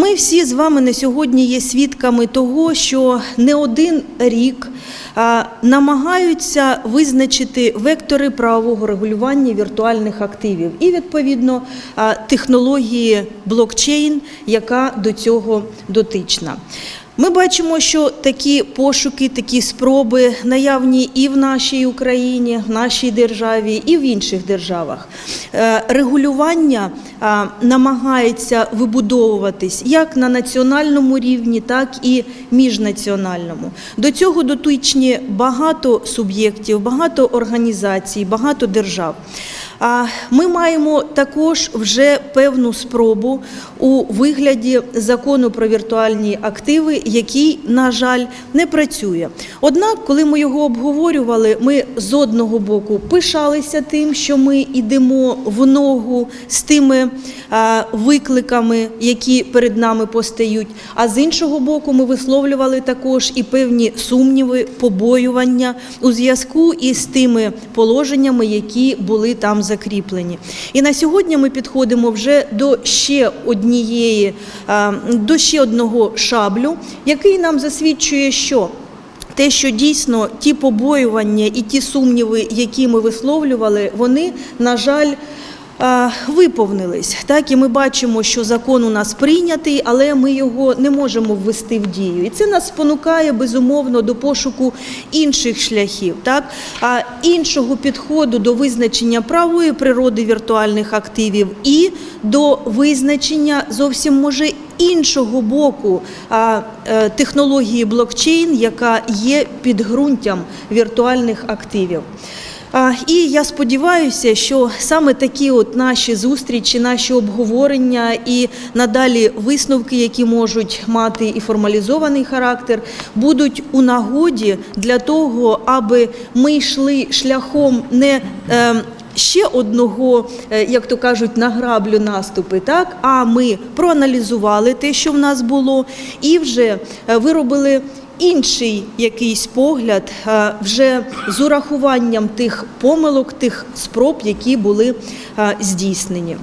Ми всі з вами на сьогодні є свідками того, що не один рік намагаються визначити вектори правового регулювання віртуальних активів і відповідно технології блокчейн, яка до цього дотична. Ми бачимо, що такі пошуки, такі спроби наявні і в нашій Україні, в нашій державі, і в інших державах. Е, Регулювання намагається вибудовуватись як на національному рівні, так і міжнаціональному. До цього дотичні багато суб'єктів, багато організацій, багато держав. Ми маємо також вже певну спробу у вигляді закону про віртуальні активи, який, на жаль, не працює. Однак, коли ми його обговорювали, ми з одного боку пишалися тим, що ми йдемо в ногу з тими а, викликами, які перед нами постають. А з іншого боку, ми висловлювали також і певні сумніви, побоювання у зв'язку із тими положеннями, які були там закріплені. І на сьогодні ми підходимо вже до ще однієї, а, до ще одного шаблю, який нам засвідчує, що те, що дійсно ті побоювання і ті сумніви, які ми висловлювали, вони, на жаль, Виповнились так, і ми бачимо, що закон у нас прийнятий, але ми його не можемо ввести в дію. І це нас спонукає безумовно до пошуку інших шляхів, так а іншого підходу до визначення правої природи віртуальних активів і до визначення зовсім може іншого боку е, технології блокчейн, яка є підґрунтям віртуальних активів. І я сподіваюся, що саме такі от наші зустрічі, наші обговорення і надалі висновки, які можуть мати і формалізований характер, будуть у нагоді для того, аби ми йшли шляхом не е, ще одного, е, як то кажуть, на граблю наступи, так? А ми проаналізували те, що в нас було, і вже е, виробили інший якийсь погляд е, вже з урахуванням тих помилок, тих спроб, які були е, здійснені.